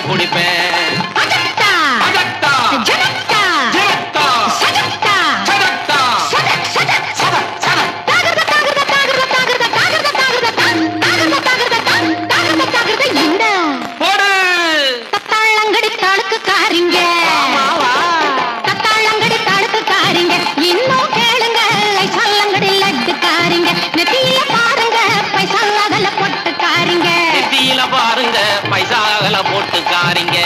पुड़ी பாருங்க பைசாகல போட்டுக்காரிங்க.